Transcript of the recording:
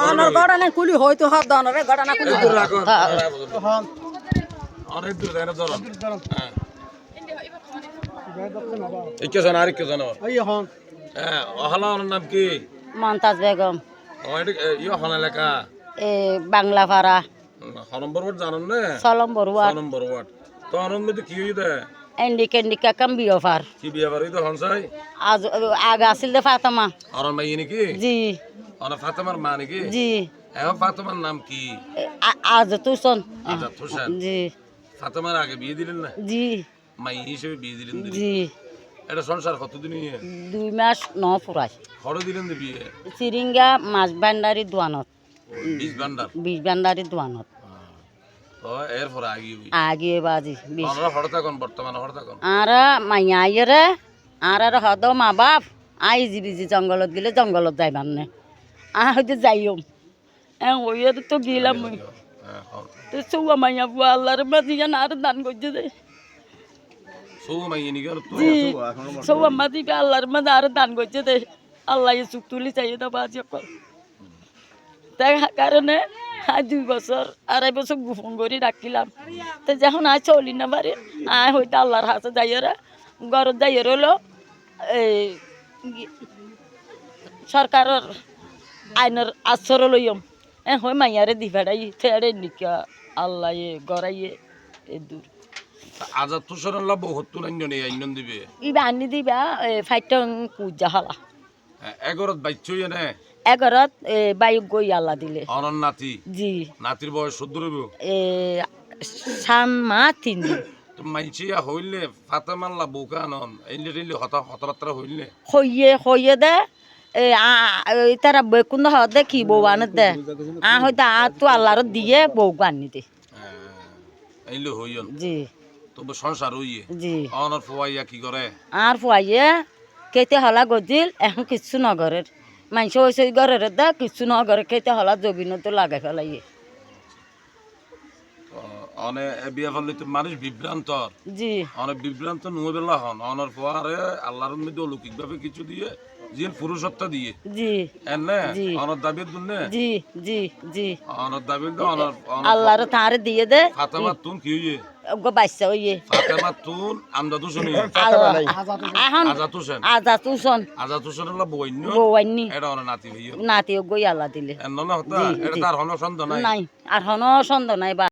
আমার ঘটনা কুলি হয়তো হাত দাও রে ঘটনা কুলি অনেক দূর যায় না ধরুন ইকে জন আর ইকে জন হ্যাঁ অহলা নাম কি মমতাজ বেগম ও এটা ইয়ে হল এলাকা এ বাংলা পাড়া ওয়ার্ড জানেন না ওয়ার্ড তো মধ্যে কি হইতে এন্ডিক এন্ডিকা কাম বিয়ফার কি বিয়ে বাড়ি তো হনসাই আজ আগ আছিল দে ফাতেমা। আর মাই নাকি? জি। অনা ফাতেমার মা নাকি? জি। এখন ফাতেমার নাম কি? এ, আ- আজ তুসন জি। ফাতেমার আগে বিয়ে দিলেন না? জি। মাই হিসেবে বিয়ে দিলেন। জি। এটা সংসার কতদিন ইয়ে? দুই মাস ন ফুরাই খড় দিলেন দি বিয়ে? চিরিঙ্গা মাছ ভান্ডারি দোয়ানত। বীজ ভান্ডার। বিষ ভান্ডারি দোয়ানত। আগে বাজি আর মাইয়া আইরে আর আর হদ মা বাপ আই জি বিজি জঙ্গলত গেলে জঙ্গলত যাইবার নে। আ হইতে যাইও এ ওইয়ের তো গেলাম মুই হ্যাঁ হড় তো চৌয়া মাইয়া বুয়া আল্লাহর মাঝি আর দান করছে চৌয়া মাঝি আল্লাহর মাঝে আর দান করছে দে আল্লাহ চুক তুলি চাই দা বাজি অকল। তাই কারণে আজ দুই বছর আড়াই বছর গোপন করে রাখিলাম। তো যখন আজ চলি না পারে আয় হইতে আল্লাহর হাতে যাইয়েরা ঘরত যাইয়ে রইল এই ই- সরকারের আইনের আশ্রয় লইম। এ হই মাইয়ারে দি ফেড়াই ফেড়ে নিকা আল্লাহ গড়াইয়ে এ দূর। আজাদ তুষার লাভ বহুত তুলাইন দিবে। ইবা আনি দিবা ফাইটং পূজা হলা। হ্যাঁ, এগারোত বাচ্চা হইয়া নে এগারত বায়ু গই আল্লাহ দিলে। অনন নাতি? জি। নাতির বয়স সদ্য রইব এ সান মা তিন দিন। মাইচিয়া হইলে ফাতেমার লাভ বউকা আনন এইলে টেইলে হতা হতবার্তা হইলে হইয়ে হইয়ে দে। এ তারা বেকুন্দ হদে কি বউ আনে দে। আ হয়তো আ তো আল্লাহর দিয়ে বউ আনি দে। এইলে হইয়ন। জি। তবে সংসার হইয়ে। জি। অনর ফুয়াইয়া কি করে আর ফুয়াইয়ে কেতে হলা গজিল এখন কিচ্ছু নগরের। মানুষ হয়েছে ঘরের দে কিচ্ছু নগরে কেতে হলা জবিন তো লাগাই ফেলাইয়ে। তো অনে বিয়া ফেললে তো মানুষ বিভ্রান্তর। জি। অনেক বিভ্রান্ত নুয়ে বেলা হন অনর ফুয়ারে আল্লাহর মধ্যে অলৌকিকভাবে কিছু দিয়ে পুরুষত্ব দিয়ে। জি। এনে অনর দাবির দুনে। জি জি জি। অনর দাবির দে অনর আল্লাহর তার দিয়ে দে। ফাতেমা তুন কি হইয়ে? বাচ্চা হইয়ে ফাতেমা তুন আমদা তুসনি আল্লাহ। এখন আজাদ হোসেন আজা তুসন আজাদ হোসেন হলো বইন্য। আইনি এটা অনেক নাতি হইয়। নাতিও গই আল্লাহ দিলে। এন্ন না হতা? এটা তার হন সন্দেহ নাই। নাই আর হন সন্দ নাই বা